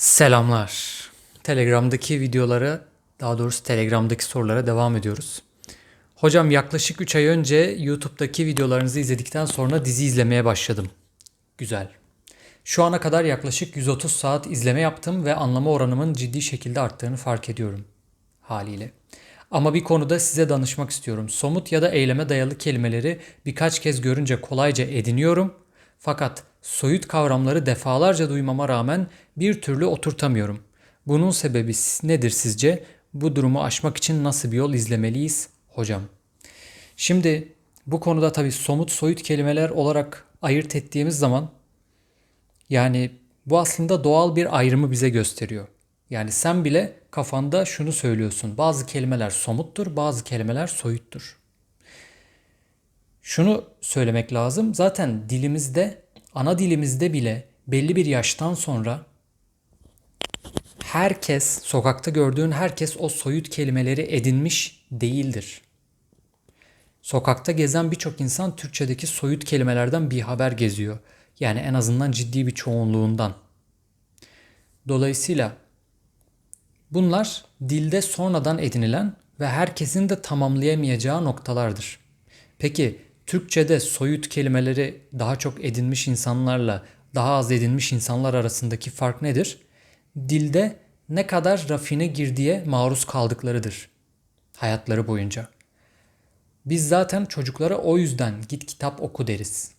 Selamlar. Telegram'daki videolara, daha doğrusu Telegram'daki sorulara devam ediyoruz. Hocam yaklaşık 3 ay önce YouTube'daki videolarınızı izledikten sonra dizi izlemeye başladım. Güzel. Şu ana kadar yaklaşık 130 saat izleme yaptım ve anlama oranımın ciddi şekilde arttığını fark ediyorum haliyle. Ama bir konuda size danışmak istiyorum. Somut ya da eyleme dayalı kelimeleri birkaç kez görünce kolayca ediniyorum. Fakat soyut kavramları defalarca duymama rağmen bir türlü oturtamıyorum. Bunun sebebi nedir sizce? Bu durumu aşmak için nasıl bir yol izlemeliyiz hocam? Şimdi bu konuda tabii somut soyut kelimeler olarak ayırt ettiğimiz zaman yani bu aslında doğal bir ayrımı bize gösteriyor. Yani sen bile kafanda şunu söylüyorsun. Bazı kelimeler somuttur, bazı kelimeler soyuttur. Şunu söylemek lazım. Zaten dilimizde, ana dilimizde bile belli bir yaştan sonra herkes, sokakta gördüğün herkes o soyut kelimeleri edinmiş değildir. Sokakta gezen birçok insan Türkçedeki soyut kelimelerden bir haber geziyor. Yani en azından ciddi bir çoğunluğundan. Dolayısıyla bunlar dilde sonradan edinilen ve herkesin de tamamlayamayacağı noktalardır. Peki Türkçede soyut kelimeleri daha çok edinmiş insanlarla daha az edinmiş insanlar arasındaki fark nedir? Dilde ne kadar rafine girdiye maruz kaldıklarıdır hayatları boyunca. Biz zaten çocuklara o yüzden git kitap oku deriz.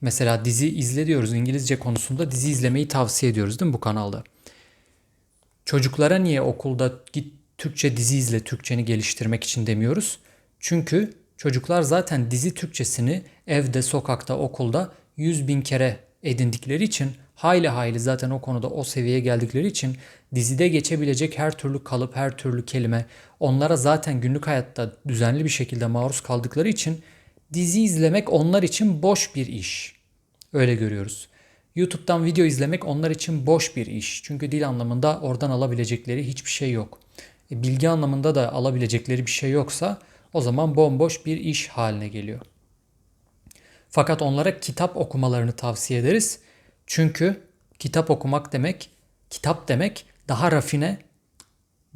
Mesela dizi izle diyoruz İngilizce konusunda dizi izlemeyi tavsiye ediyoruz değil mi bu kanalda? Çocuklara niye okulda git Türkçe dizi izle Türkçeni geliştirmek için demiyoruz? Çünkü çocuklar zaten dizi Türkçesini evde, sokakta, okulda yüz bin kere edindikleri için hayli hayli zaten o konuda o seviyeye geldikleri için dizide geçebilecek her türlü kalıp, her türlü kelime onlara zaten günlük hayatta düzenli bir şekilde maruz kaldıkları için dizi izlemek onlar için boş bir iş. Öyle görüyoruz. YouTube'dan video izlemek onlar için boş bir iş. Çünkü dil anlamında oradan alabilecekleri hiçbir şey yok. E, bilgi anlamında da alabilecekleri bir şey yoksa o zaman bomboş bir iş haline geliyor. Fakat onlara kitap okumalarını tavsiye ederiz. Çünkü kitap okumak demek, kitap demek daha rafine,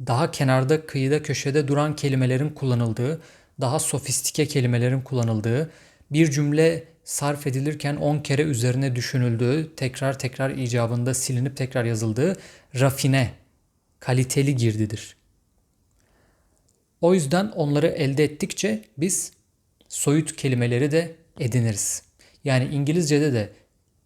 daha kenarda, kıyıda, köşede duran kelimelerin kullanıldığı, daha sofistike kelimelerin kullanıldığı, bir cümle sarf edilirken 10 kere üzerine düşünüldüğü, tekrar tekrar icabında silinip tekrar yazıldığı rafine, kaliteli girdidir. O yüzden onları elde ettikçe biz soyut kelimeleri de ediniriz. Yani İngilizce'de de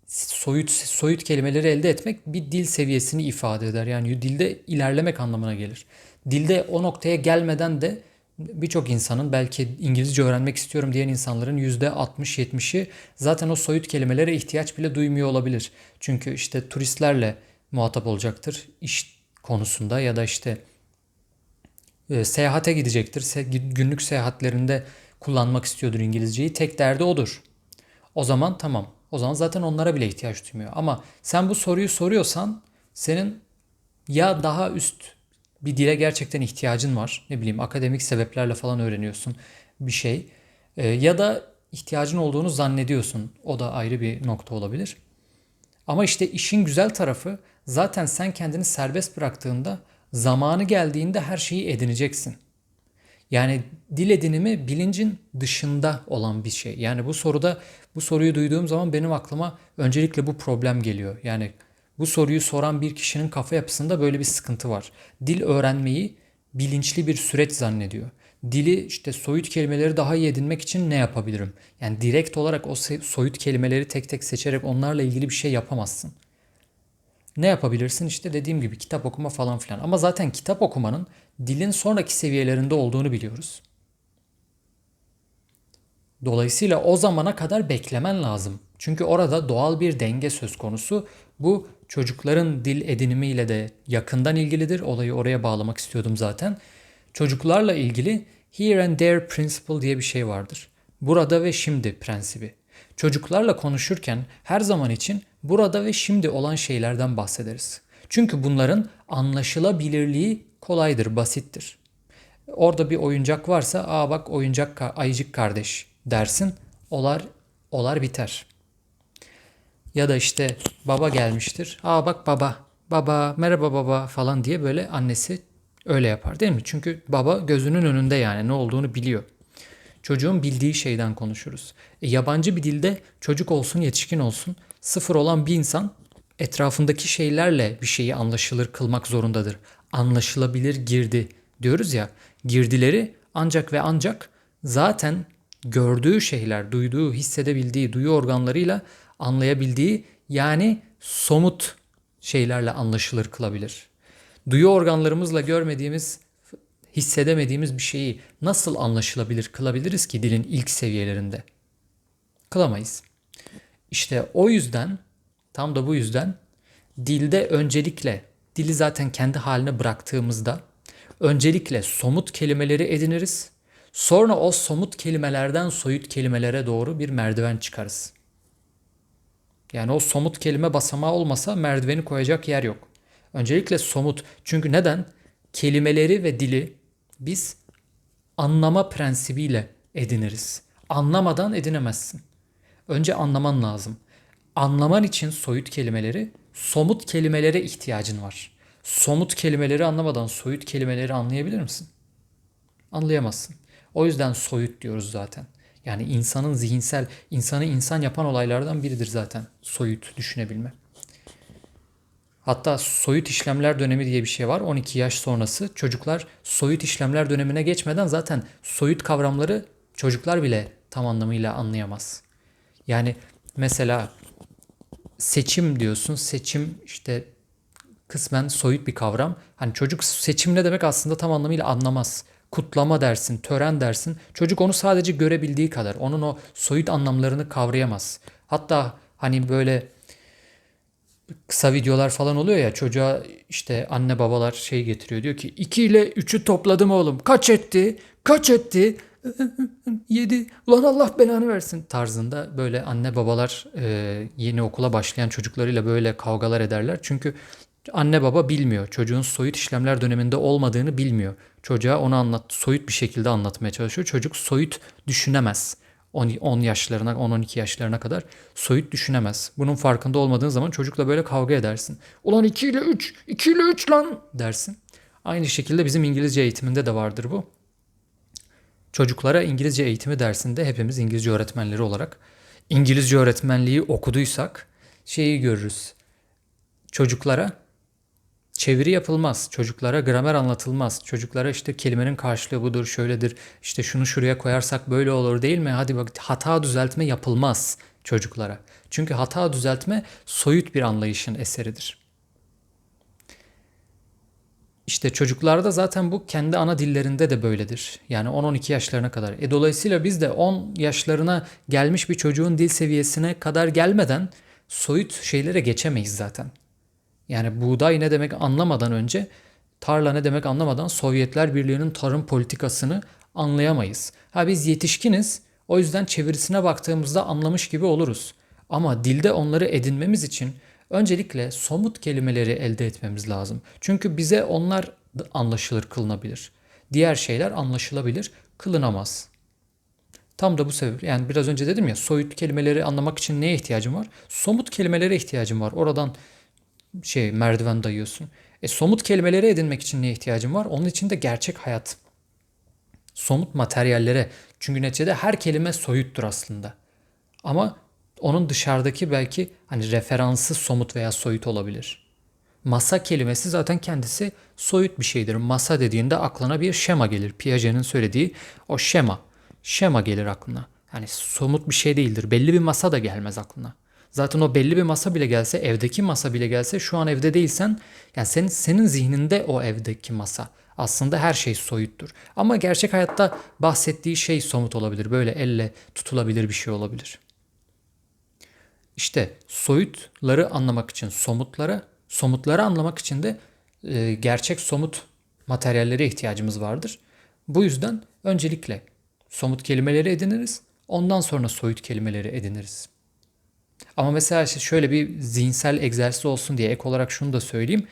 soyut soyut kelimeleri elde etmek bir dil seviyesini ifade eder. Yani dilde ilerlemek anlamına gelir. Dilde o noktaya gelmeden de birçok insanın belki İngilizce öğrenmek istiyorum diyen insanların %60-70'i zaten o soyut kelimelere ihtiyaç bile duymuyor olabilir. Çünkü işte turistlerle muhatap olacaktır iş konusunda ya da işte e, seyahate gidecektir. Se, günlük seyahatlerinde kullanmak istiyordur İngilizceyi. Tek derdi odur. O zaman tamam. O zaman zaten onlara bile ihtiyaç duymuyor. Ama sen bu soruyu soruyorsan senin ya daha üst bir dile gerçekten ihtiyacın var. Ne bileyim akademik sebeplerle falan öğreniyorsun bir şey. Ee, ya da ihtiyacın olduğunu zannediyorsun. O da ayrı bir nokta olabilir. Ama işte işin güzel tarafı zaten sen kendini serbest bıraktığında zamanı geldiğinde her şeyi edineceksin. Yani dil edinimi bilincin dışında olan bir şey. Yani bu soruda bu soruyu duyduğum zaman benim aklıma öncelikle bu problem geliyor. Yani bu soruyu soran bir kişinin kafa yapısında böyle bir sıkıntı var. Dil öğrenmeyi bilinçli bir süreç zannediyor. Dili işte soyut kelimeleri daha iyi edinmek için ne yapabilirim? Yani direkt olarak o soyut kelimeleri tek tek seçerek onlarla ilgili bir şey yapamazsın. Ne yapabilirsin? İşte dediğim gibi kitap okuma falan filan. Ama zaten kitap okumanın dilin sonraki seviyelerinde olduğunu biliyoruz. Dolayısıyla o zamana kadar beklemen lazım. Çünkü orada doğal bir denge söz konusu. Bu çocukların dil edinimiyle de yakından ilgilidir. Olayı oraya bağlamak istiyordum zaten. Çocuklarla ilgili here and there principle diye bir şey vardır. Burada ve şimdi prensibi. Çocuklarla konuşurken her zaman için burada ve şimdi olan şeylerden bahsederiz. Çünkü bunların anlaşılabilirliği kolaydır, basittir. Orada bir oyuncak varsa, aa bak oyuncak ayıcık kardeş dersin. Olar olar biter. Ya da işte baba gelmiştir. Aa bak baba, baba, merhaba baba falan diye böyle annesi öyle yapar değil mi? Çünkü baba gözünün önünde yani ne olduğunu biliyor. Çocuğun bildiği şeyden konuşuruz. E, yabancı bir dilde çocuk olsun yetişkin olsun sıfır olan bir insan etrafındaki şeylerle bir şeyi anlaşılır kılmak zorundadır. Anlaşılabilir girdi diyoruz ya girdileri ancak ve ancak zaten gördüğü şeyler, duyduğu, hissedebildiği, duyu organlarıyla anlayabildiği yani somut şeylerle anlaşılır kılabilir. Duyu organlarımızla görmediğimiz, hissedemediğimiz bir şeyi nasıl anlaşılabilir kılabiliriz ki dilin ilk seviyelerinde? Kılamayız. İşte o yüzden tam da bu yüzden dilde öncelikle dili zaten kendi haline bıraktığımızda öncelikle somut kelimeleri ediniriz. Sonra o somut kelimelerden soyut kelimelere doğru bir merdiven çıkarız. Yani o somut kelime basamağı olmasa merdiveni koyacak yer yok. Öncelikle somut. Çünkü neden? Kelimeleri ve dili biz anlama prensibiyle ediniriz. Anlamadan edinemezsin. Önce anlaman lazım. Anlaman için soyut kelimeleri, somut kelimelere ihtiyacın var. Somut kelimeleri anlamadan soyut kelimeleri anlayabilir misin? Anlayamazsın. O yüzden soyut diyoruz zaten. Yani insanın zihinsel, insanı insan yapan olaylardan biridir zaten soyut düşünebilme. Hatta soyut işlemler dönemi diye bir şey var. 12 yaş sonrası çocuklar soyut işlemler dönemine geçmeden zaten soyut kavramları çocuklar bile tam anlamıyla anlayamaz. Yani mesela seçim diyorsun. Seçim işte kısmen soyut bir kavram. Hani çocuk seçim ne demek aslında tam anlamıyla anlamaz. Kutlama dersin, tören dersin. Çocuk onu sadece görebildiği kadar. Onun o soyut anlamlarını kavrayamaz. Hatta hani böyle kısa videolar falan oluyor ya çocuğa işte anne babalar şey getiriyor. Diyor ki 2 ile 3'ü topladım oğlum. Kaç etti? Kaç etti? 7. Ulan Allah belanı versin tarzında böyle anne babalar e, yeni okula başlayan çocuklarıyla böyle kavgalar ederler. Çünkü anne baba bilmiyor. Çocuğun soyut işlemler döneminde olmadığını bilmiyor. Çocuğa onu anlat, soyut bir şekilde anlatmaya çalışıyor. Çocuk soyut düşünemez. 10 yaşlarına, 10-12 yaşlarına kadar soyut düşünemez. Bunun farkında olmadığın zaman çocukla böyle kavga edersin. Ulan 2 ile 3, 2 ile 3 lan dersin. Aynı şekilde bizim İngilizce eğitiminde de vardır bu. Çocuklara İngilizce eğitimi dersinde hepimiz İngilizce öğretmenleri olarak İngilizce öğretmenliği okuduysak şeyi görürüz. Çocuklara çeviri yapılmaz. Çocuklara gramer anlatılmaz. Çocuklara işte kelimenin karşılığı budur, şöyledir. İşte şunu şuraya koyarsak böyle olur değil mi? Hadi bak hata düzeltme yapılmaz çocuklara. Çünkü hata düzeltme soyut bir anlayışın eseridir. İşte çocuklarda zaten bu kendi ana dillerinde de böyledir. Yani 10-12 yaşlarına kadar. E dolayısıyla biz de 10 yaşlarına gelmiş bir çocuğun dil seviyesine kadar gelmeden soyut şeylere geçemeyiz zaten. Yani buğday ne demek anlamadan önce tarla ne demek anlamadan Sovyetler Birliği'nin tarım politikasını anlayamayız. Ha biz yetişkiniz o yüzden çevirisine baktığımızda anlamış gibi oluruz. Ama dilde onları edinmemiz için öncelikle somut kelimeleri elde etmemiz lazım. Çünkü bize onlar anlaşılır kılınabilir. Diğer şeyler anlaşılabilir, kılınamaz. Tam da bu sebep. Yani biraz önce dedim ya soyut kelimeleri anlamak için neye ihtiyacım var? Somut kelimelere ihtiyacım var. Oradan şey merdiven dayıyorsun. E, somut kelimeleri edinmek için neye ihtiyacım var? Onun için de gerçek hayat. Somut materyallere. Çünkü neticede her kelime soyuttur aslında. Ama onun dışarıdaki belki hani referansı somut veya soyut olabilir. Masa kelimesi zaten kendisi soyut bir şeydir. Masa dediğinde aklına bir şema gelir. Piaget'in söylediği o şema. Şema gelir aklına. Yani somut bir şey değildir. Belli bir masa da gelmez aklına. Zaten o belli bir masa bile gelse, evdeki masa bile gelse şu an evde değilsen yani senin senin zihninde o evdeki masa. Aslında her şey soyuttur. Ama gerçek hayatta bahsettiği şey somut olabilir. Böyle elle tutulabilir bir şey olabilir. İşte soyutları anlamak için somutlara, somutları anlamak için de e, gerçek somut materyallere ihtiyacımız vardır. Bu yüzden öncelikle somut kelimeleri ediniriz. Ondan sonra soyut kelimeleri ediniriz. Ama mesela şöyle bir zihinsel egzersiz olsun diye ek olarak şunu da söyleyeyim.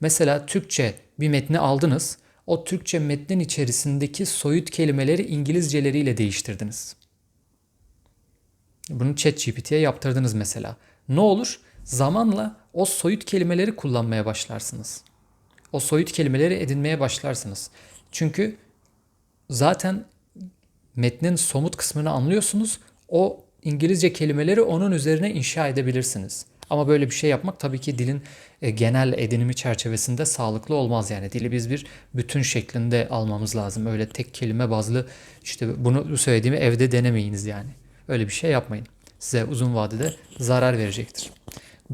Mesela Türkçe bir metni aldınız. O Türkçe metnin içerisindeki soyut kelimeleri İngilizceleriyle değiştirdiniz. Bunu ChatGPT'ye yaptırdınız mesela. Ne olur? Zamanla o soyut kelimeleri kullanmaya başlarsınız. O soyut kelimeleri edinmeye başlarsınız. Çünkü zaten metnin somut kısmını anlıyorsunuz. O İngilizce kelimeleri onun üzerine inşa edebilirsiniz. Ama böyle bir şey yapmak tabii ki dilin e, genel edinimi çerçevesinde sağlıklı olmaz yani. Dili biz bir bütün şeklinde almamız lazım. Öyle tek kelime bazlı işte bunu söylediğimi evde denemeyiniz yani. Öyle bir şey yapmayın. Size uzun vadede zarar verecektir.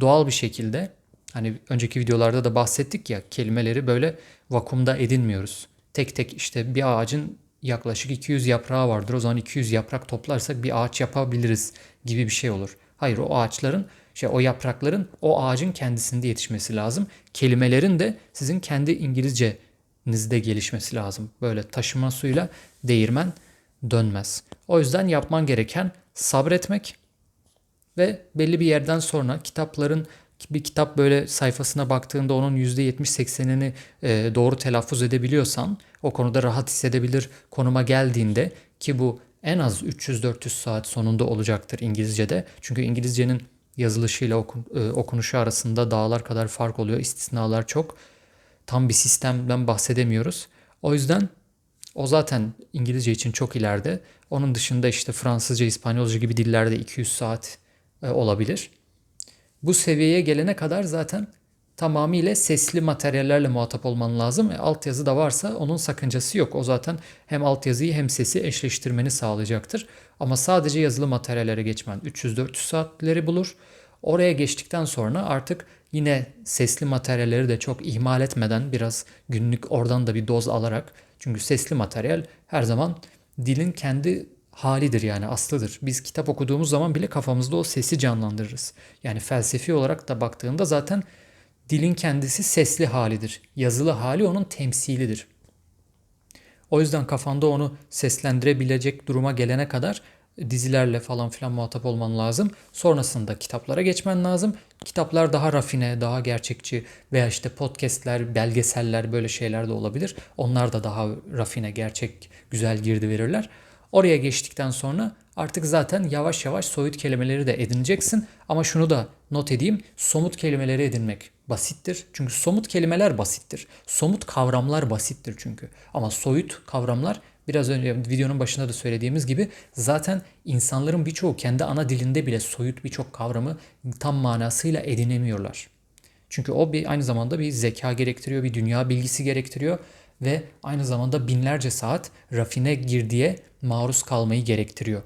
Doğal bir şekilde hani önceki videolarda da bahsettik ya kelimeleri böyle vakumda edinmiyoruz. Tek tek işte bir ağacın yaklaşık 200 yaprağı vardır. O zaman 200 yaprak toplarsak bir ağaç yapabiliriz gibi bir şey olur. Hayır o ağaçların şey o yaprakların o ağacın kendisinde yetişmesi lazım. Kelimelerin de sizin kendi İngilizcenizde gelişmesi lazım. Böyle taşıma suyla değirmen dönmez. O yüzden yapman gereken sabretmek ve belli bir yerden sonra kitapların bir kitap böyle sayfasına baktığında onun %70-80'ini e, doğru telaffuz edebiliyorsan o konuda rahat hissedebilir konuma geldiğinde ki bu en az 300-400 saat sonunda olacaktır İngilizce'de. Çünkü İngilizcenin yazılışıyla okun, e, okunuşu arasında dağlar kadar fark oluyor. İstisnalar çok. Tam bir sistemden bahsedemiyoruz. O yüzden o zaten İngilizce için çok ileride. Onun dışında işte Fransızca, İspanyolca gibi dillerde 200 saat e, olabilir. Bu seviyeye gelene kadar zaten tamamıyla sesli materyallerle muhatap olman lazım. E, altyazı da varsa onun sakıncası yok. O zaten hem altyazıyı hem sesi eşleştirmeni sağlayacaktır. Ama sadece yazılı materyallere geçmen 300-400 saatleri bulur. Oraya geçtikten sonra artık yine sesli materyalleri de çok ihmal etmeden biraz günlük oradan da bir doz alarak çünkü sesli materyal her zaman dilin kendi halidir yani aslıdır. Biz kitap okuduğumuz zaman bile kafamızda o sesi canlandırırız. Yani felsefi olarak da baktığında zaten dilin kendisi sesli halidir. Yazılı hali onun temsilidir. O yüzden kafanda onu seslendirebilecek duruma gelene kadar dizilerle falan filan muhatap olman lazım. Sonrasında kitaplara geçmen lazım. Kitaplar daha rafine, daha gerçekçi veya işte podcastler, belgeseller böyle şeyler de olabilir. Onlar da daha rafine, gerçek, güzel girdi verirler. Oraya geçtikten sonra artık zaten yavaş yavaş soyut kelimeleri de edineceksin. Ama şunu da not edeyim. Somut kelimeleri edinmek basittir. Çünkü somut kelimeler basittir. Somut kavramlar basittir çünkü. Ama soyut kavramlar biraz önce videonun başında da söylediğimiz gibi zaten insanların birçoğu kendi ana dilinde bile soyut birçok kavramı tam manasıyla edinemiyorlar. Çünkü o bir aynı zamanda bir zeka gerektiriyor, bir dünya bilgisi gerektiriyor ve aynı zamanda binlerce saat rafine girdiye maruz kalmayı gerektiriyor.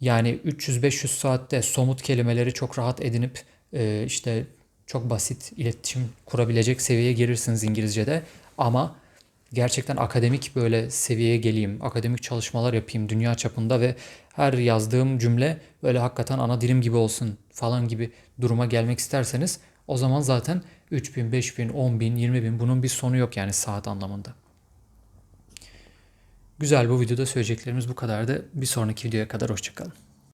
Yani 300-500 saatte somut kelimeleri çok rahat edinip e, işte çok basit iletişim kurabilecek seviyeye gelirsiniz İngilizce'de. Ama gerçekten akademik böyle seviyeye geleyim, akademik çalışmalar yapayım dünya çapında ve her yazdığım cümle böyle hakikaten ana dilim gibi olsun falan gibi duruma gelmek isterseniz o zaman zaten 3000, 5000, 10000, 20000 bunun bir sonu yok yani saat anlamında. Güzel bu videoda söyleyeceklerimiz bu kadardı. Bir sonraki videoya kadar hoşçakalın.